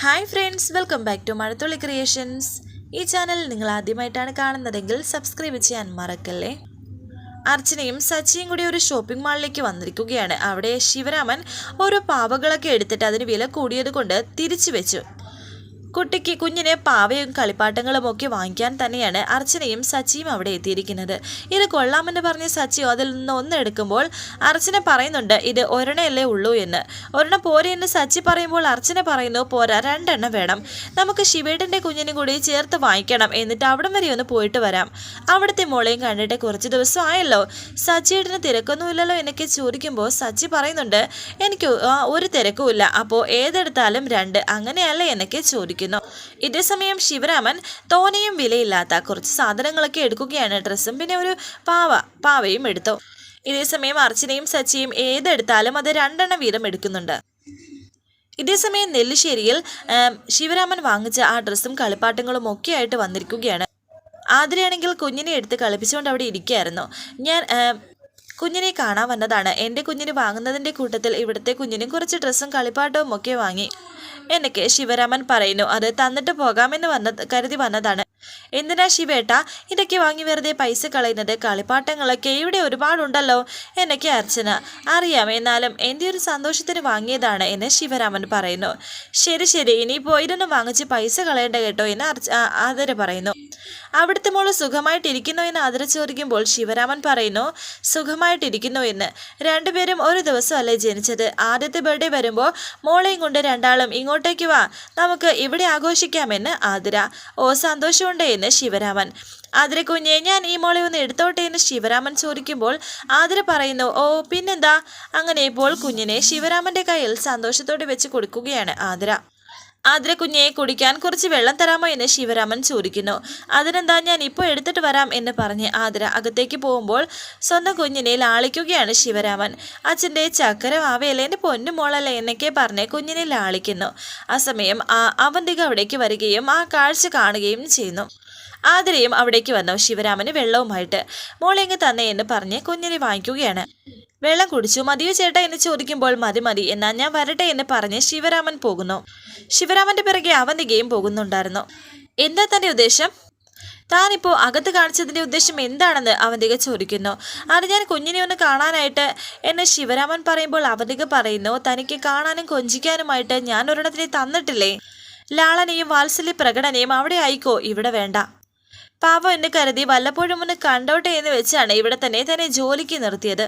Hi friends welcome back to Mazhathulli creations ഈ channel നിങ്ങൾ ആദ്യമായിട്ടാണ് കാണുന്നതെങ്കിൽ സബ്സ്ക്രൈബ് ചെയ്യാൻ മറക്കല്ലേ? അർച്ചനയും സച്ചിയും കൂടി ഒരു ഷോപ്പിംഗ് മാളിലേക്ക് വന്നിരിക്കുകയാണ്. അവിടെ ശിവരാമൻ ഓരോ പാവകളൊക്കെ എടുത്തിട്ട് അതിന് വില കൂടിയത് കൊണ്ട് തിരിച്ചു വെച്ചു. കുട്ടിക്ക് കുഞ്ഞിന് പാവയും കളിപ്പാട്ടങ്ങളും ഒക്കെ വാങ്ങിക്കാൻ തന്നെയാണ് അർച്ചനയും സച്ചിയും അവിടെ എത്തിയിരിക്കുന്നത്. ഇത് കൊള്ളാമെന്ന് പറഞ്ഞ് സച്ചി അതിൽ നിന്ന് ഒന്ന് എടുക്കുമ്പോൾ അർച്ചന പറയുന്നുണ്ട് ഇത് ഒരെണ്ണയല്ലേ ഉള്ളൂ എന്ന്. ഒരെണ്ണം പോരെ എന്ന് സച്ചി പറയുമ്പോൾ അർച്ചന പറയുന്നു പോരാ രണ്ടെണ്ണം വേണം. നമുക്ക് ശിവേട്ടന്റെ കുഞ്ഞിനും കൂടി ചേർത്ത് വാങ്ങിക്കണം. എന്നിട്ട് അവിടം വരെ ഒന്ന് പോയിട്ട് വരാം. അവിടുത്തെ മോളെയും കണ്ടിട്ട് കുറച്ച് ദിവസം ആയല്ലോ. സച്ചിയേട്ടന് തിരക്കൊന്നുമില്ലല്ലോ എന്നൊക്കെ ചോദിക്കുമ്പോൾ സച്ചി പറയുന്നുണ്ട് എനിക്ക് ഒരു തിരക്കുമില്ല. അപ്പോൾ ഏതെടുത്താലും രണ്ട്. അങ്ങനെയല്ലേ? എന്നൊക്കെ ചോദിക്കുന്നു. ഇതേസമയം ശിവരാമൻ തോനെയും വിലയില്ലാത്ത കുറച്ച് സാധനങ്ങളൊക്കെ എടുക്കുകയാണ്. ഡ്രസ്സും പിന്നെ ഒരു പാവ പാവയും എടുത്തു. ഇതേസമയം അർച്ചനയും സച്ചിയും ഏതെടുത്താലും അത് രണ്ടെണ്ണം വീതം എടുക്കുന്നുണ്ട്. ഇതേസമയം നെല്ലിശ്ശേരിയിൽ ശിവരാമൻ വാങ്ങിച്ച ആ ഡ്രസ്സും കളിപ്പാട്ടങ്ങളും ഒക്കെ ആയിട്ട് വന്നിരിക്കുകയാണ്. ആതിരയാണെങ്കിൽ കുഞ്ഞിനെ എടുത്ത് കളിപ്പിച്ചുകൊണ്ട് അവിടെ ഇരിക്കുകയായിരുന്നു. ഞാൻ കുഞ്ഞിനെ കാണാൻ വന്നതാണ്. എന്റെ കുഞ്ഞിന് വാങ്ങുന്നതിന്റെ കൂട്ടത്തിൽ ഇവിടുത്തെ കുഞ്ഞിനും കുറച്ച് ഡ്രസ്സും കളിപ്പാട്ടവും ഒക്കെ വാങ്ങി. എന്നൊക്കെ ശിവരാമൻ പറയുന്നു. അത് തന്നിട്ട് പോകാമെന്ന് വന്ന കരുതി വന്നതാണ്. എന്തിനാ ശിവേട്ട? ഇതൊക്കെ വാങ്ങി വെറുതെ പൈസ കളയുന്നത് കളിപ്പാട്ടങ്ങളൊക്കെ ഇവിടെ ഒരുപാടുണ്ടല്ലോ. എന്നൊക്കെ അർച്ചന. അറിയാം എന്നാലും എന്റെ ഒരു സന്തോഷത്തിന് വാങ്ങിയതാണ് എന്ന് ശിവരാമൻ പറയുന്നു. ശരി ശരി. ഇനിയിപ്പോൾ ഇതൊന്നും വാങ്ങിച്ച് പൈസ കളയണ്ട കേട്ടോ എന്ന് അർച്ച ആദര പറയുന്നു. അവിടുത്തെ മോൾ സുഖമായിട്ടിരിക്കുന്നു എന്ന് ആദര ചോദിക്കുമ്പോൾ ശിവരാമൻ പറയുന്നു സുഖമായിട്ടിരിക്കുന്നു എന്ന്. രണ്ടുപേരും ഒരു ദിവസമല്ലേ ജനിച്ചത്. ആദ്യത്തെ ബർത്ത്ഡേ വരുമ്പോൾ മോളെയും കൊണ്ട് രണ്ടാളും ഇങ്ങോട്ടേക്ക് വാ. നമുക്ക് ഇവിടെ ആഘോഷിക്കാമെന്ന് ആതിര. ഓ സന്തോഷമുണ്ട് എന്ന് ശിവരാമൻ. ആതിര കുഞ്ഞെ ഞാൻ ഈ മോളെ ഒന്ന് എടുത്തോട്ടെ എന്ന് ശിവരാമൻ ചോദിക്കുമ്പോൾ ആതിര പറയുന്നു ഓ പിന്നെന്താ? അങ്ങനെ ഇപ്പോൾ കുഞ്ഞിനെ ശിവരാമന്റെ കയ്യിൽ സന്തോഷത്തോടെ വെച്ച് കൊടുക്കുകയാണ് ആതിര. ആതിര കുഞ്ഞെ കുടിക്കാൻ കുറച്ച് വെള്ളം തരാമോ? എന്ന് ശിവരാമൻ ചോദിക്കുന്നു. അതിനെന്താ ഞാൻ ഇപ്പോൾ എടുത്തിട്ട് വരാം എന്ന് പറഞ്ഞ് ആതിര അകത്തേക്ക് പോകുമ്പോൾ സ്വന്തം കുഞ്ഞിനെ ലാളിക്കുകയാണ് ശിവരാമൻ. അച്ഛന്റെ ചക്കര ആവയല്ലേ എന്റെ പൊന്നു മോളല്ലേ എന്നൊക്കെ പറഞ്ഞ് കുഞ്ഞിനെ ലാളിക്കുന്നു. ആ സമയം അവന്തിക അവിടേക്ക് വരികയും ആ കാഴ്ച കാണുകയും ചെയ്യുന്നു. ആതിരയും അവിടേക്ക് വന്നു. ശിവരാമന് വെള്ളവുമായിട്ട്. മോളെങ്ങ് തന്നെ എന്ന് പറഞ്ഞ് കുഞ്ഞിനെ വാങ്ങിക്കുകയാണ്. വെള്ളം കുടിച്ചു. മതിയോ ചേട്ട എന്ന് ചോദിക്കുമ്പോൾ മതി മതി. എന്നാൽ ഞാൻ വരട്ടെ എന്ന് പറഞ്ഞ് ശിവരാമൻ പോകുന്നു. ശിവരാമന്റെ പിറകെ അവന്തികയും പോകുന്നുണ്ടായിരുന്നു. എന്താ തന്റെ ഉദ്ദേശം? താനിപ്പോൾ അകത്ത് കാണിച്ചതിന്റെ ഉദ്ദേശം എന്താണെന്ന് അവന്തിക ചോദിക്കുന്നു. അത് ഞാൻ കുഞ്ഞിനെ ഒന്ന് കാണാനായിട്ട് എന്ന് ശിവരാമൻ പറയുമ്പോൾ അവന്തിക പറയുന്നു തനിക്ക് കാണാനും കൊഞ്ചിക്കാനുമായിട്ട് ഞാൻ ഒരെണ്ണത്തിനെ തന്നിട്ടില്ലേ? ലാളനെയും വാത്സല്യ പ്രകടനയും അവിടെ ആയിക്കോ? ഇവിടെ വേണ്ട. പാവം എന്ന് കരുതി വല്ലപ്പോഴും ഒന്ന് കണ്ടോട്ടെ എന്ന് വെച്ചാണ് ഇവിടെ തന്നെ തന്നെ ജോലിക്ക് നിർത്തിയത്.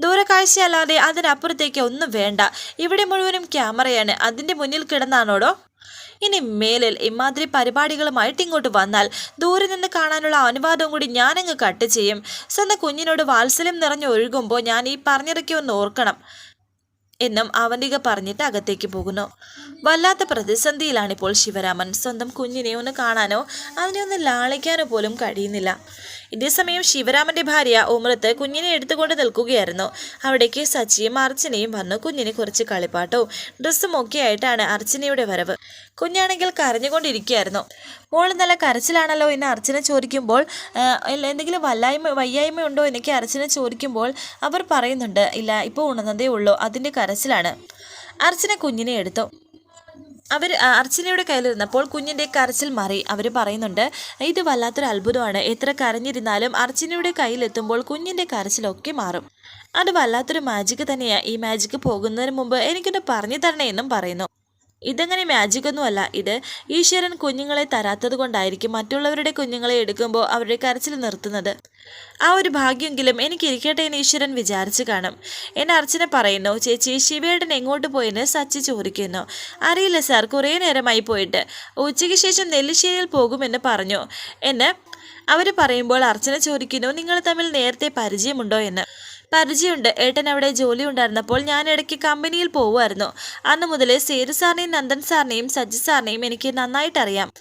ദൂരക്കാഴ്ചയല്ലാതെ അതിനപ്പുറത്തേക്ക് ഒന്നും വേണ്ട. ഇവിടെ മുഴുവനും ക്യാമറയാണ്. അതിന്റെ മുന്നിൽ കിടന്നാണോടോ? ഇനി മേലിൽ ഇമാതിരി പരിപാടികളുമായിട്ട് ഇങ്ങോട്ട് വന്നാൽ ദൂരെ നിന്ന് കാണാനുള്ള അനുവാദവും കൂടി ഞാനങ്ങ് കട്ട് ചെയ്യും. സ്വന്തം കുഞ്ഞിനോട് വാത്സല്യം നിറഞ്ഞൊഴുകുമ്പോൾ ഞാൻ ഈ പറഞ്ഞിറക്കി ഒന്ന് ഓർക്കണം. എന്നും അവന്തിക പറഞ്ഞിട്ട് അകത്തേക്ക് പോകുന്നു. വല്ലാത്ത പ്രതിസന്ധിയിലാണിപ്പോൾ ശിവരാമൻ. സ്വന്തം കുഞ്ഞിനെ ഒന്ന് കാണാനോ അതിനെ ഒന്ന് ലാളിക്കാനോ പോലും കഴിയുന്നില്ല. ഇതേസമയം ശിവരാമന്റെ ഭാര്യ ഉമ്രത്ത് കുഞ്ഞിനെ എടുത്തുകൊണ്ട് നിൽക്കുകയായിരുന്നു. അവിടേക്ക് സച്ചിയും അർച്ചനയും വന്നു. കുഞ്ഞിനെ കുറച്ച് കളിപ്പാട്ടവും ഡ്രസ്സും ഒക്കെ ആയിട്ടാണ് അർച്ചനയുടെ വരവ്. കുഞ്ഞാണെങ്കിൽ കരഞ്ഞുകൊണ്ടിരിക്കുകയായിരുന്നു. മോൾ നല്ല കരച്ചിലാണല്ലോ? എന്ന് അർച്ചന ചോദിക്കുമ്പോൾ എന്തെങ്കിലും വല്ലായ്മ വയ്യായ്മ ഉണ്ടോ? എന്നൊക്കെ അർച്ചന ചോദിക്കുമ്പോൾ അവർ പറയുന്നുണ്ട് ഇല്ല ഇപ്പോൾ ഉണർന്നതേ ഉള്ളൂ. അതിന്റെ കരച്ചിലാണ്. അർച്ചന കുഞ്ഞിനെ എടുത്തു. അവർ അർച്ചനയുടെ കയ്യിലിരുന്നപ്പോൾ കുഞ്ഞിന്റെ കരച്ചിൽ മാറി. അവർ പറയുന്നുണ്ട് ഇത് വല്ലാത്തൊരു അത്ഭുതമാണ്. എത്ര കരഞ്ഞിരുന്നാലും അർച്ചനയുടെ കയ്യിലെത്തുമ്പോൾ കുഞ്ഞിന്റെ കരച്ചിലൊക്കെ മാറും. അത് വല്ലാത്തൊരു മാജിക് തന്നെയാണ് ഈ മാജിക് പോകുന്നതിന് മുമ്പ് എനിക്കൊന്ന് പറഞ്ഞു തരണേ എന്നും പറയുന്നു. ഇതങ്ങനെ മാജിക് ഒന്നുമല്ല. ഇത് ഈശ്വരൻ കുഞ്ഞുങ്ങളെ തരാത്തത് കൊണ്ടായിരിക്കും മറ്റുള്ളവരുടെ കുഞ്ഞുങ്ങളെ എടുക്കുമ്പോൾ അവരുടെ കരച്ചിൽ നിർത്തുന്നത്. ആ ഒരു ഭാഗ്യമെങ്കിലും എനിക്ക് ഇരിക്കട്ടെ എന്ന് ഈശ്വരൻ വിചാരിച്ചു കാണും. എന്നെ അർച്ചന പറയുന്നു ചേച്ചി ശിവേടൻ എങ്ങോട്ട് പോയെന്ന് സച്ചി ചോദിക്കുന്നു. അറിയില്ല സാർ കുറേ നേരമായി പോയിട്ട്. ഉച്ചയ്ക്ക് ശേഷം നെല്ലിശ്ശേരിയിൽ പോകുമെന്ന് പറഞ്ഞു. എന്ന് അവർ പറയുമ്പോൾ അർച്ചന ചോദിക്കുന്നു നിങ്ങൾ തമ്മിൽ നേരത്തെ പരിചയമുണ്ടോ? എന്ന്. പരിചയമുണ്ട്. ഏട്ടൻ അവിടെ ജോലി ഉണ്ടായിരുന്നപ്പോൾ ഞാൻ ഇടയ്ക്ക് കമ്പനിയിൽ പോവുമായിരുന്നു. അന്ന് മുതലേ സേരു സാറിനെയും നന്ദൻ സാറിനെയും സജ്ജി സാറിനെയും എനിക്ക് നന്നായിട്ട് അറിയാം.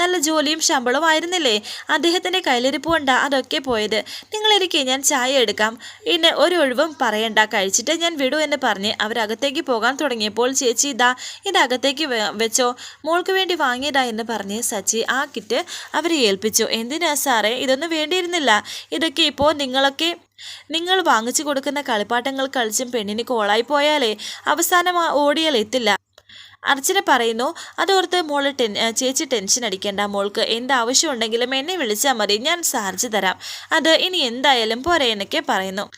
നല്ല ജോലിയും ശമ്പളവും ആയിരുന്നില്ലേ? അദ്ദേഹത്തിന്റെ കയ്യിലിരിപ്പ് കൊണ്ടാ അതൊക്കെ പോയത്. നിങ്ങളിരിക്കെ ഞാൻ ചായ എടുക്കാം. പിന്നെ ഒരു ഒഴിവും പറയണ്ട. കഴിച്ചിട്ട് ഞാൻ വിടൂ എന്ന് പറഞ്ഞ് അവരകത്തേക്ക് പോകാൻ തുടങ്ങിയപ്പോൾ ചേച്ചി ഇതാ ഇതകത്തേക്ക് വെച്ചോ. മോൾക്ക് വേണ്ടി വാങ്ങിയതാ എന്ന് പറഞ്ഞ് സച്ചി ആ കിറ്റ് അവരെ ഏൽപ്പിച്ചു. എന്തിനാ സാറേ? ഇതൊന്നും വേണ്ടിയിരുന്നില്ല. ഇതൊക്കെ ഇപ്പോൾ നിങ്ങളൊക്കെ നിങ്ങൾ വാങ്ങിച്ചു കൊടുക്കുന്ന കളിപ്പാട്ടങ്ങൾ കളിച്ചും പെണ്ണിന് കോളായി പോയാലേ അവസാനം ഓടിയാൽ എത്തില്ല. അർച്ചന പറയുന്നു അതോർത്ത് മോൾ ടെൻ ചേച്ചി ടെൻഷൻ അടിക്കേണ്ട മോൾക്ക്. എന്ത് ആവശ്യമുണ്ടെങ്കിലും എന്നെ വിളിച്ചാൽ മതി. ഞാൻ സാർജ് തരാം. അത് ഇനി എന്തായാലും പോരെ എന്നൊക്കെ പറയുന്നു.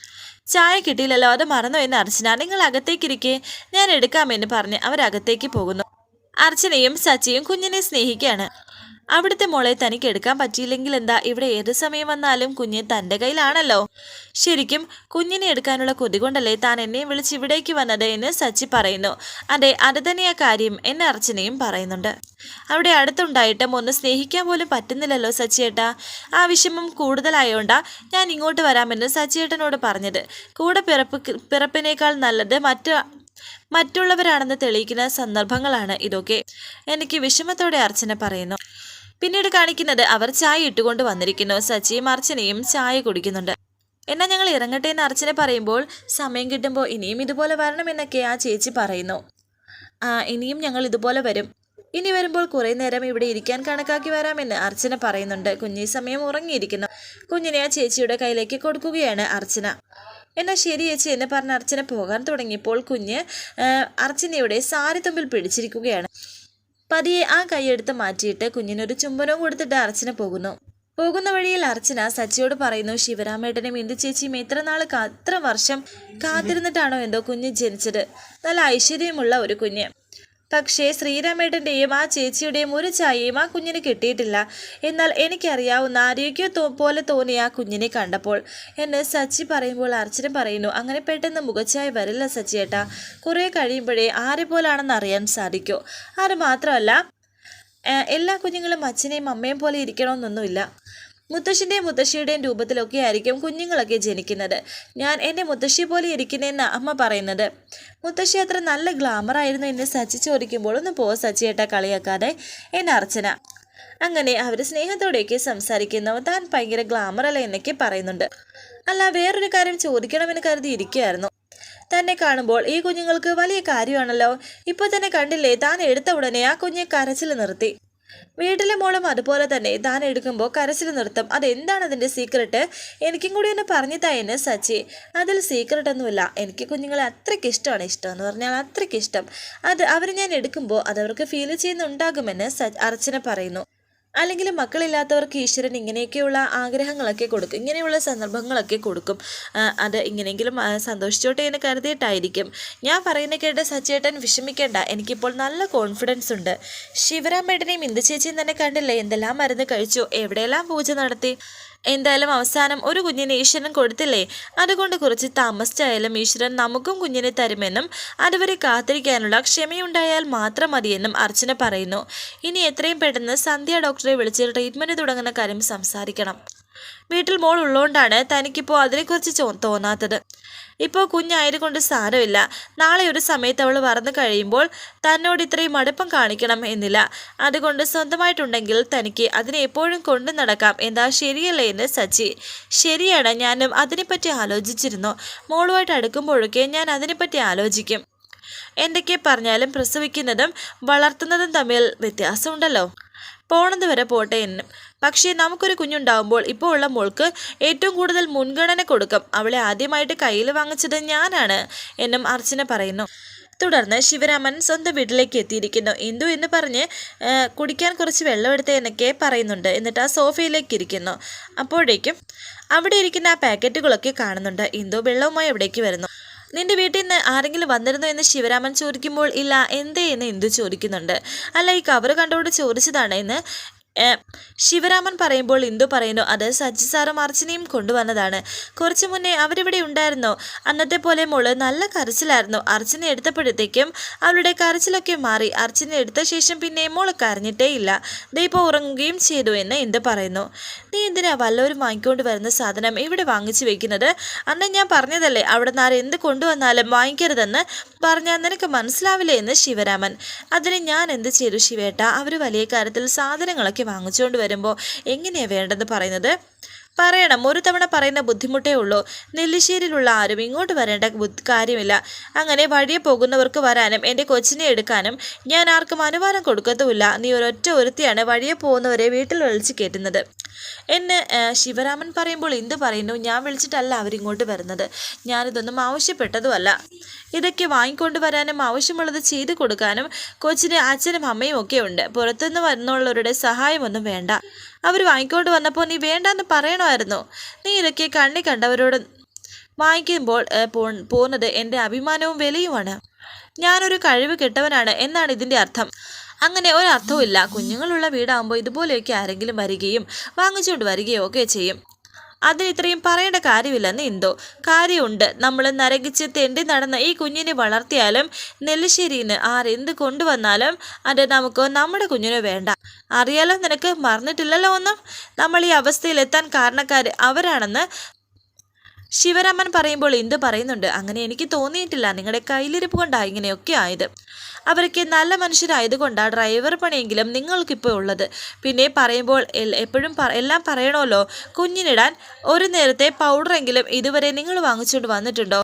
ചായ കിട്ടിയില്ലല്ലോ. അത് മറന്നു എന്ന് അർച്ചന. നിങ്ങൾ അകത്തേക്കിരിക്കെ. ഞാൻ എടുക്കാമെന്ന് പറഞ്ഞ് അവരകത്തേക്ക് പോകുന്നു. അർച്ചനയും സച്ചിയും കുഞ്ഞിനെ സ്നേഹിക്കുകയാണ്. അവിടുത്തെ മോളെ തനിക്ക് എടുക്കാൻ പറ്റിയില്ലെങ്കിൽ എന്താ ഇവിടെ ഏത് സമയം വന്നാലും കുഞ്ഞ് തന്റെ കയ്യിലാണല്ലോ. ശരിക്കും കുഞ്ഞിനെ എടുക്കാനുള്ള കൊതി കൊണ്ടല്ലേ താൻ എന്നെ വിളിച്ച് ഇവിടേക്ക് വന്നത് എന്ന് സച്ചി പറയുന്നു. അതെ അത് കാര്യം എന്നെ അർച്ചനയും പറയുന്നുണ്ട്. അവിടെ അടുത്തുണ്ടായിട്ടും ഒന്ന് സ്നേഹിക്കാൻ പോലും പറ്റുന്നില്ലല്ലോ സച്ചിയേട്ടാ. ആ വിഷമം കൂടുതലായോണ്ടാ ഞാൻ ഇങ്ങോട്ട് വരാമെന്ന് സച്ചിയേട്ടനോട് പറഞ്ഞത്. കൂടെ പിറപ്പ് പിറപ്പിനേക്കാൾ നല്ലത് മറ്റു മറ്റുള്ളവരാണെന്ന് തെളിയിക്കുന്ന സന്ദർഭങ്ങളാണ് ഇതൊക്കെ. എനിക്ക് വിഷമത്തോടെ അർച്ചന പറയുന്നു. പിന്നീട് കാണിക്കുന്നത് അവർ ചായ ഇട്ടുകൊണ്ട് വന്നിരിക്കുന്നു. സച്ചിയും അർച്ചനയും ചായ കുടിക്കുന്നുണ്ട്. എന്നാൽ ഞങ്ങൾ ഇറങ്ങട്ടെ എന്ന് അർച്ചന പറയുമ്പോൾ സമയം കിട്ടുമ്പോൾ ഇനിയും ഇതുപോലെ വരണമെന്നൊക്കെ ആ ചേച്ചി പറയുന്നു. ആ ഇനിയും ഞങ്ങൾ ഇതുപോലെ വരും. ഇനി വരുമ്പോൾ കുറേ നേരം ഇവിടെ ഇരിക്കാൻ കണക്കാക്കി വരാമെന്ന് അർച്ചന പറയുന്നുണ്ട്. കുഞ്ഞി സമയം ഉറങ്ങിയിരിക്കുന്നു. കുഞ്ഞിനെ ആ ചേച്ചിയുടെ കയ്യിലേക്ക് കൊടുക്കുകയാണ് അർച്ചന. എന്നാൽ ശരി ചേച്ചി എന്ന് പറഞ്ഞ് അർച്ചന പോകാൻ തുടങ്ങിയപ്പോൾ കുഞ്ഞ് അർച്ചനയുടെ സാരി തുമ്പിൽ പിടിച്ചിരിക്കുകയാണ്. പതിയെ ആ കൈയെടുത്ത് മാറ്റിയിട്ട് കുഞ്ഞിനൊരു ചുംബനവും കൊടുത്തിട്ട് അർച്ചന പോകുന്നു. പോകുന്ന വഴിയിൽ അർച്ചന സച്ചിയോട് പറയുന്നു ശിവരാമേട്ടനും ഇന്ദു ചേച്ചിയും എത്ര നാൾ ഇത്ര വർഷം കാത്തിരുന്നിട്ടാണോ എന്തോ കുഞ്ഞ് ജനിച്ചത്? നല്ല ഐശ്വര്യമുള്ള ഒരു കുഞ്ഞ്. പക്ഷേ ശ്രീരാമേട്ടന്റെയും ആ ചേച്ചിയുടെയും ഒരു ചായയും ആ കുഞ്ഞിന് കിട്ടിയിട്ടില്ല. എന്നാൽ എനിക്കറിയാവുന്ന ആരോഗ്യ പോലെ തോന്നിയ ആ കുഞ്ഞിനെ കണ്ടപ്പോൾ എന്ന് സച്ചി പറയുമ്പോൾ അർച്ചന പറയുന്നു അങ്ങനെ പെട്ടെന്ന് മുഖച്ചായ വരില്ല സച്ചിയേട്ടാ. കുറേ കഴിയുമ്പോഴേ ആരെ പോലാണെന്ന് അറിയാൻ സാധിക്കൂ. ആര് മാത്രമല്ല എല്ലാ കുഞ്ഞുങ്ങളും അച്ഛനെയും അമ്മയും പോലെ ഇരിക്കണമെന്നൊന്നുമില്ല. മുത്തശ്ശിന്റെയും മുത്തശ്ശിയുടെയും രൂപത്തിലൊക്കെ ആയിരിക്കും കുഞ്ഞുങ്ങളൊക്കെ ജനിക്കുന്നത്. ഞാൻ എന്റെ മുത്തശ്ശി പോലെ ഇരിക്കുന്നതെന്ന് അമ്മ പറയുന്നത്. മുത്തശ്ശി അത്ര നല്ല ഗ്ലാമർ ആയിരുന്നു എന്നെ സച്ചി ചോദിക്കുമ്പോൾ ഒന്ന് പോ സച്ചിയേട്ട കളിയാക്കാതെ എന്നെ അർച്ചന. അങ്ങനെ അവർ സ്നേഹത്തോടെയൊക്കെ സംസാരിക്കുന്നു. താൻ ഭയങ്കര ഗ്ലാമർ അല്ല എന്നൊക്കെ പറയുന്നുണ്ട്. അല്ല വേറൊരു കാര്യം ചോദിക്കണമെന്ന് കരുതി ഇരിക്കുകയായിരുന്നു. തന്നെ കാണുമ്പോൾ ഈ കുഞ്ഞുങ്ങൾക്ക് വലിയ കാര്യമാണല്ലോ. ഇപ്പോൾ തന്നെ കണ്ടില്ലേ താൻ എടുത്ത ഉടനെ ആ കുഞ്ഞെ കരച്ചിൽ നിർത്തി. വീട്ടിലെ മോളും അതുപോലെ തന്നെ താൻ എടുക്കുമ്പോൾ കരച്ചിൽ നിർത്തും. അതെന്താണ് അതിന്റെ സീക്രട്ട് എനിക്കും കൂടി ഒന്ന് പറഞ്ഞു എന്നെ സച്ചി. അതിൽ സീക്രട്ട് ഒന്നുമില്ല. എനിക്ക് കുഞ്ഞുങ്ങളെ അത്രയ്ക്ക് ഇഷ്ടമാണ് ഇഷ്ടം എന്ന് പറഞ്ഞാൽ അത്രയ്ക്ക് ഇഷ്ടം. അത് അവർ ഞാൻ എടുക്കുമ്പോൾ അതവർക്ക് ഫീൽ ചെയ്യുന്നുണ്ടാകുമെന്ന് അർച്ചന പറയുന്നു. അല്ലെങ്കിൽ മക്കളില്ലാത്തവർക്ക് ഈശ്വരൻ ഇങ്ങനെയൊക്കെയുള്ള ആഗ്രഹങ്ങളൊക്കെ കൊടുക്കും. ഇങ്ങനെയുള്ള സന്ദർഭങ്ങളൊക്കെ കൊടുക്കും. അത് ഇങ്ങനെയെങ്കിലും സന്തോഷിച്ചോട്ടെ എന്ന് കരുതിയിട്ടായിരിക്കും. ഞാൻ പറയുന്ന കേട്ട് സച്ചേട്ടൻ വിഷമിക്കേണ്ട. എനിക്കിപ്പോൾ നല്ല കോൺഫിഡൻസ് ഉണ്ട്. ശിവരാമേട്ടനെയും ഇന്ദു ചേച്ചിയും തന്നെ കണ്ടില്ലേ? എന്തെല്ലാം മരുന്ന് കഴിച്ചു? എവിടെയെല്ലാം പൂജ നടത്തി? എന്തായാലും അവസാനം ഒരു കുഞ്ഞിനെ ഈശ്വരൻ കൊടുത്തില്ലേ? അതുകൊണ്ട് കുറച്ച് താമസിച്ചായാലും ഈശ്വരൻ നമുക്കും കുഞ്ഞിനെ തരുമെന്നും അതുവരെ കാത്തിരിക്കാനുള്ള ക്ഷമയുണ്ടായാൽ മാത്രം മതിയെന്നും അർച്ചന പറയുന്നു. ഇനി എത്രയും പെട്ടെന്ന് സന്ധ്യ ഡോക്ടറെ വിളിച്ച് ട്രീറ്റ്മെന്റ് തുടങ്ങുന്ന കാര്യം സംസാരിക്കണം. വീട്ടിൽ മോൾ ഉള്ളതുകൊണ്ടാണ് തനിക്കിപ്പോൾ അതിനെക്കുറിച്ച് തോന്നാത്തത്. ഇപ്പോൾ കുഞ്ഞായതുകൊണ്ട് സാരമില്ല. നാളെ ഒരു സമയത്ത് അവൾ വറന്നു കഴിയുമ്പോൾ തന്നോട് ഇത്രയും അടുപ്പം കാണിക്കണം എന്നില്ല. അതുകൊണ്ട് സ്വന്തമായിട്ടുണ്ടെങ്കിൽ തനിക്ക് അതിനെ എപ്പോഴും കൊണ്ടു നടക്കാം എന്താ ശരിയല്ലേ എന്ന് സച്ചി. ശരിയാണ് ഞാനും അതിനെപ്പറ്റി ആലോചിച്ചിരുന്നു. മോളുമായിട്ട് അടുക്കുമ്പോഴൊക്കെ ഞാൻ അതിനെപ്പറ്റി ആലോചിക്കും. എന്തൊക്കെ പറഞ്ഞാലും പ്രസവിക്കുന്നതും വളർത്തുന്നതും തമ്മിൽ വ്യത്യാസമുണ്ടല്ലോ. പോണത് വരെ പോട്ടെ എന്നും. പക്ഷേ നമുക്കൊരു കുഞ്ഞുണ്ടാവുമ്പോൾ ഇപ്പോൾ ഉള്ള മോൾക്ക് ഏറ്റവും കൂടുതൽ മുൻഗണന കൊടുക്കും. അവളെ ആദ്യമായിട്ട് കയ്യിൽ വാങ്ങിച്ചത് ഞാനാണ് എന്നും അർച്ചന പറയുന്നു. തുടർന്ന് ശിവരാമൻ സ്വന്തം വീട്ടിലേക്ക് എത്തിയിരിക്കുന്നു. എന്തു എന്ന് പറഞ്ഞ് കുടിക്കാൻ കുറച്ച് വെള്ളം എടുത്തേ എന്നൊക്കെ പറയുന്നുണ്ട്. എന്നിട്ട് ആ സോഫയിലേക്ക് ഇരിക്കുന്നു. അപ്പോഴേക്കും അവിടെ ഇരിക്കുന്ന ആ പാക്കറ്റുകളൊക്കെ കാണുന്നുണ്ട്. ഇന്ദു വെള്ളവുമായി അവിടേക്ക് വരുന്നു. നിന്റെ വീട്ടിൽ നിന്ന് ആരെങ്കിലും വന്നിരുന്നോ എന്ന് ശിവരാമൻ ചോദിക്കുമ്പോൾ ഇല്ല എന്തേ? എന്ന് ഇന്ദു ചോദിക്കുന്നുണ്ട്. അല്ല ഈ കവർ കണ്ടോട് ചോദിച്ചതാണ് എന്ന് ശിവരാമൻ പറയുമ്പോൾ ഇന്ദു പറയുന്നു അത് സജ്ജി സാറും അർച്ചനയും കൊണ്ടുവന്നതാണ്. കുറച്ചു മുന്നേ അവരിവിടെ ഉണ്ടായിരുന്നു. അന്നത്തെ പോലെ മോൾ നല്ല കരച്ചിലായിരുന്നു. അർച്ചന എടുത്തപ്പോഴത്തേക്കും അവളുടെ കരച്ചിലൊക്കെ മാറി. അർച്ചന എടുത്ത ശേഷം പിന്നെ മോൾ കരഞ്ഞിട്ടേ ഇല്ല. ദേ ഇപ്പോൾ ഉറങ്ങുകയും ചെയ്തു എന്ന് ഇന്ദു പറയുന്നു. നീ എന്തിനാ വല്ലവരും വാങ്ങിക്കൊണ്ട് വരുന്ന സാധനം ഇവിടെ വാങ്ങിച്ചു വെക്കുന്നത്? അന്ന് ഞാൻ പറഞ്ഞതല്ലേ അവിടെ നിന്ന് ആരെന്ത് കൊണ്ടുവന്നാലും വാങ്ങിക്കരുതെന്ന് പറഞ്ഞാൽ നിനക്ക് മനസ്സിലാവില്ലേ? എന്ന് ശിവരാമൻ. അതിന് ഞാൻ എന്ത് ചെയ്തു ശിവേട്ട? അവർ വലിയ കാര്യത്തിൽ സാധനങ്ങളൊക്കെ വാങ്ങിച്ചുകൊണ്ട് വരുമ്പോൾ എങ്ങനെയാണ് വേണ്ടെന്ന് പറയുന്നത്? പറയണം. ഒരു തവണ പറയുന്ന ബുദ്ധിമുട്ടേ ഉള്ളൂ. നെല്ലിശ്ശേരിയിലുള്ള ആരും ഇങ്ങോട്ട് വരേണ്ട കാര്യമില്ല. അങ്ങനെ വഴിയെ പോകുന്നവർക്ക് വരാനും എന്റെ കൊച്ചിനെ എടുക്കാനും ഞാൻ ആർക്കും അനുവാദം കൊടുക്കത്തുമില്ല. നീ ഒരൊറ്റ ഒരുത്തിയാണ് വഴിയെ പോകുന്നവരെ വീട്ടിൽ വിളിച്ച് കയറ്റുന്നത്. എന്നെ ശിവരാമൻ പറയുമ്പോൾ എന്ത് പറയുന്നു? ഞാൻ വിളിച്ചിട്ടല്ല അവരിങ്ങോട്ട് വരുന്നത്. ഞാനിതൊന്നും ആവശ്യപ്പെട്ടതുമല്ല. ഇതൊക്കെ വാങ്ങിക്കൊണ്ടുവരാനും ആവശ്യമുള്ളത് ചെയ്തു കൊടുക്കാനും കൊച്ചിന് അച്ഛനും അമ്മയും ഒക്കെ ഉണ്ട്. പുറത്തുനിന്ന് വരുന്നുള്ളവരുടെ സഹായമൊന്നും വേണ്ട. അവർ വാങ്ങിക്കൊണ്ട് വന്നപ്പോൾ നീ വേണ്ടെന്ന് പറയണമായിരുന്നു. നീ ഇതൊക്കെ കണ്ണി കണ്ടവരോട് വാങ്ങിക്കുമ്പോൾ പോകുന്നത് എന്റെ അഭിമാനവും വിലയുമാണ്. ഞാനൊരു കഴിവ് കെട്ടവനാണ് എന്നാണ് ഇതിന്റെ അർത്ഥം. അങ്ങനെ ഒരർത്ഥവും ഇല്ല കുഞ്ഞുങ്ങളുള്ള വീടാകുമ്പോൾ ഇതുപോലെയൊക്കെ ആരെങ്കിലും വരികയും വാങ്ങിച്ചുകൊണ്ട് വരികയോ ഒക്കെ ചെയ്യും. അതിന് ഇത്രയും പറയേണ്ട കാര്യമില്ലെന്ന് എന്തോ കാര്യമുണ്ട്. നമ്മൾ നരകിച്ച് തെണ്ടി നടന്ന ഈ കുഞ്ഞിനെ വളർത്തിയാലും നെല്ലിശ്ശേരിന്ന് ആരെന്ത് കൊണ്ടുവന്നാലും അത് നമുക്ക് നമ്മുടെ കുഞ്ഞിനെ വേണ്ട. അറിയാലോ നിനക്ക്? മറന്നിട്ടില്ലല്ലോ ഒന്നും? നമ്മൾ ഈ അവസ്ഥയിലെത്താൻ കാരണക്കാർ അവരാണെന്ന് ശിവരാമൻ പറയുമ്പോൾ എന്ത് പറയുന്നുണ്ട്? അങ്ങനെ എനിക്ക് തോന്നിയിട്ടില്ല. നിങ്ങളുടെ കയ്യിലിരിപ്പ് കൊണ്ടാണ് ഇങ്ങനെയൊക്കെ ആയത്. അവരൊക്കെ നല്ല മനുഷ്യരായതുകൊണ്ടാണ് ഡ്രൈവർ പണിയെങ്കിലും നിങ്ങൾക്കിപ്പോൾ ഉള്ളത്. പിന്നെ പറയുമ്പോൾ എപ്പോഴും എല്ലാം പറയണമല്ലോ കുഞ്ഞിനിടാൻ ഒരു നേരത്തെ പൗഡറെങ്കിലും ഇതുവരെ നിങ്ങൾ വാങ്ങിച്ചുകൊണ്ട് വന്നിട്ടുണ്ടോ?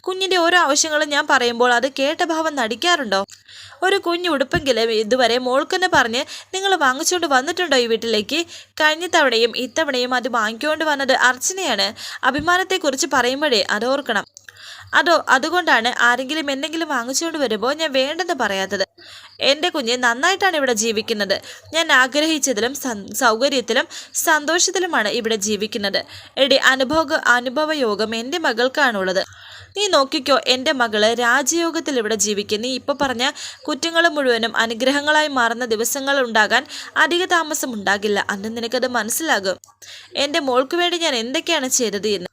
കുഞ്ഞിന്റെ ഓരോ ആവശ്യങ്ങളും ഞാൻ പറയുമ്പോൾ അത് കേട്ട ഭാവം നടിക്കാറുണ്ടോ? ഒരു കുഞ്ഞു ഉടുപ്പെങ്കിലും ഇതുവരെ മോൾക്കെന്ന് പറഞ്ഞ് നിങ്ങൾ വാങ്ങിച്ചുകൊണ്ട് വന്നിട്ടുണ്ടോ ഈ വീട്ടിലേക്ക്? കഴിഞ്ഞ തവണയും ഇത്തവണയും അത് വാങ്ങിക്കൊണ്ട് വന്നത് അർച്ചനയാണ്. അഭിമാനത്തെക്കുറിച്ച് പറയുമ്പോഴേ അതോർക്കണം അതോ അതുകൊണ്ടാണ് ആരെങ്കിലും എന്തെങ്കിലും വാങ്ങിച്ചുകൊണ്ട് വരുമ്പോൾ ഞാൻ വേണ്ടെന്ന് പറയാത്തത്? എന്റെ കുഞ്ഞ് നന്നായിട്ടാണ് ഇവിടെ ജീവിക്കുന്നത്. ഞാൻ ആഗ്രഹിച്ചതിലും സൗകര്യത്തിലും സന്തോഷത്തിലുമാണ് ഇവിടെ ജീവിക്കുന്നത്. എടി അനുഭവ അനുഭവയോഗം എന്റെ മകൾക്കാണുള്ളത്. നീ നോക്കിക്കോ എന്റെ മകൾ രാജയോഗത്തിൽ ഇവിടെ ജീവിക്കും നീ പറഞ്ഞ കുറ്റങ്ങൾ മുഴുവനും അനുഗ്രഹങ്ങളായി മാറുന്ന ദിവസങ്ങൾ ഉണ്ടാകാൻ അധിക താമസം ഉണ്ടാകില്ല. അന്ന് നിനക്കത് മനസ്സിലാകും. എന്റെ മോൾക്ക് വേണ്ടി ഞാൻ എന്തൊക്കെയാണ് ചെയ്തത് എന്ന്.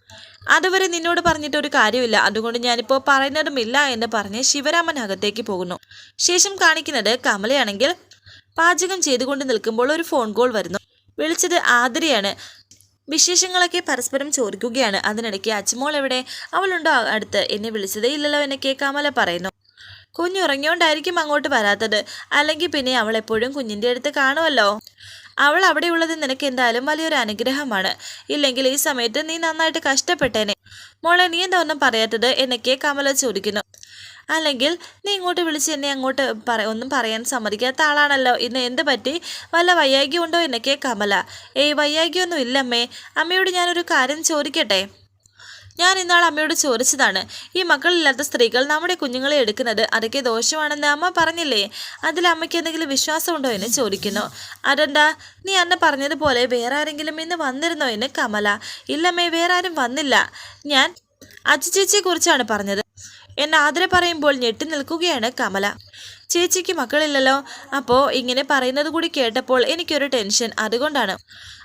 അതുവരെ നിന്നോട് പറഞ്ഞിട്ട് ഒരു കാര്യമില്ല. അതുകൊണ്ട് ഞാനിപ്പോൾ പറയുന്നതുമില്ല എന്ന് പറഞ്ഞ് ശിവരാമൻ അകത്തേക്ക് പോകുന്നു. ശേഷം കാണിക്കുന്നത് കമലയാണെങ്കിൽ പാചകം ചെയ്തുകൊണ്ട് നിൽക്കുമ്പോൾ ഒരു ഫോൺ കോൾ വരുന്നു. വിളിച്ചത് ആതിരയാണ്. വിശേഷങ്ങളൊക്കെ പരസ്പരം ചോദിക്കുകയാണ്. അതിനിടയ്ക്ക് അച്ഛമോൾ എവിടെ? അവളുണ്ടോ അടുത്ത്? എന്നെ വിളിച്ചതേ ഇല്ലല്ലോ എന്നൊക്കെ കമല പറയുന്നു. കുഞ്ഞുറങ്ങിയോണ്ടായിരിക്കും അങ്ങോട്ട് വരാത്തത്. അല്ലെങ്കിൽ പിന്നെ അവൾ എപ്പോഴും കുഞ്ഞിന്റെ അടുത്ത് കാണുമല്ലോ. അവൾ അവിടെ അവിടെയുള്ളത് നിനക്ക് എന്തായാലും വലിയൊരു അനുഗ്രഹമാണ്. ഇല്ലെങ്കിൽ ഈ സമയത്ത് നീ നന്നായിട്ട് കഷ്ടപ്പെട്ടേനെ. മോളെ നീ എന്താ ഒന്നും പറയാത്തത്? എന്നൊക്കെ കമല ചോദിക്കുന്നു. അല്ലെങ്കിൽ നീ ഇങ്ങോട്ട് വിളിച്ച് എന്നെ അങ്ങോട്ട് പറ ഒന്നും പറയാൻ സമ്മതിക്കാത്ത ആളാണല്ലോ. ഇന്ന് എന്ത് പറ്റി? വല്ല വയ്യാഗ്യം ഉണ്ടോ എന്നൊക്കെ കമല. ഏയ് വയ്യായ്കയൊന്നും ഇല്ലമ്മേ. അമ്മയോട് ഞാനൊരു കാര്യം ചോദിക്കട്ടെ? ഞാൻ ഇന്നാൾ അമ്മയോട് ചോദിച്ചതാണ് ഈ മക്കളില്ലാത്ത സ്ത്രീകൾ നമ്മുടെ കുഞ്ഞുങ്ങളെ എടുക്കുന്നത് അതൊക്കെ ദോഷമാണെന്ന് അമ്മ പറഞ്ഞില്ലേ? അതിൽ അമ്മയ്ക്ക് എന്തെങ്കിലും വിശ്വാസമുണ്ടോ എന്ന് ചോദിക്കുന്നു. അതെന്താ? നീ അന്നെ പറഞ്ഞതുപോലെ വേറെ ആരെങ്കിലും ഇന്ന് വന്നിരുന്നോ എന്ന് കമല. ഇല്ലമ്മേ വേറെ ആരും വന്നില്ല. ഞാൻ അച്ചുചേച്ചിയെ കുറിച്ചാണ് പറഞ്ഞത്. എന്നെ ആദര പറയുമ്പോൾ ഞെട്ടി നിൽക്കുകയാണ് കമല. ചേച്ചിക്ക് മക്കളില്ലല്ലോ. അപ്പോൾ ഇങ്ങനെ പറയുന്നത് കൂടി കേട്ടപ്പോൾ എനിക്കൊരു ടെൻഷൻ. അതുകൊണ്ടാണ്.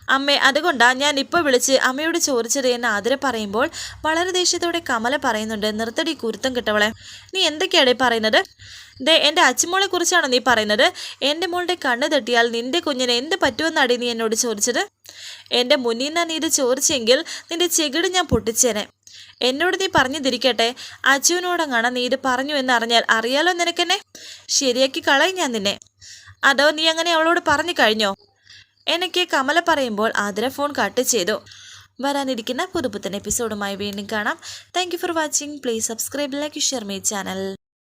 അമ്മേ അതുകൊണ്ടാ ഞാൻ ഇപ്പോൾ വിളിച്ച് അമ്മയോട് ചോദിച്ചത് എന്ന് ആതിര പറയുമ്പോൾ വളരെ ദേഷ്യത്തോടെ കമല പറയുന്നുണ്ട് നിർത്തടി കുരുത്തം കിട്ടവളെ. നീ എന്തൊക്കെയാണ് പറയുന്നത്? ദേ എന്റെ അച്ഛമോളെ കുറിച്ചാണോ നീ പറയുന്നത്? എന്റെ മോളുടെ കണ്ണ് തട്ടിയാൽ നിന്റെ കുഞ്ഞിനെ എന്ത് പറ്റുമെന്നാടി നീ എന്നോട് ചോദിച്ചത്? എന്റെ മുന്നിൽ നിന്നാണ് നീ ഇത് ചോദിച്ചെങ്കിൽ നിന്റെ ചെകിട് ഞാൻ പൊട്ടിച്ചേനെ. എന്നോട് നീ പറഞ്ഞു തിരിക്കട്ടെ അജുവിനോടങ്ങാണ് നീ ഇത് പറഞ്ഞു എന്ന് അറിഞ്ഞാൽ അറിയാലോ നിനക്കെന്നെ? ശരിയാക്കി കളയും ഞാൻ നിന്നെ. അതോ നീ അങ്ങനെ അവളോട് പറഞ്ഞു കഴിഞ്ഞോ? എനിക്ക് കമല പറയുമ്പോൾ ആതിര ഫോൺ കട്ട് ചെയ്തു. വരാനിരിക്കുന്ന പുതുപുത്തൻ എപ്പിസോഡുമായി വീണ്ടും കാണാം. Thank for watching please subscribe like share my channel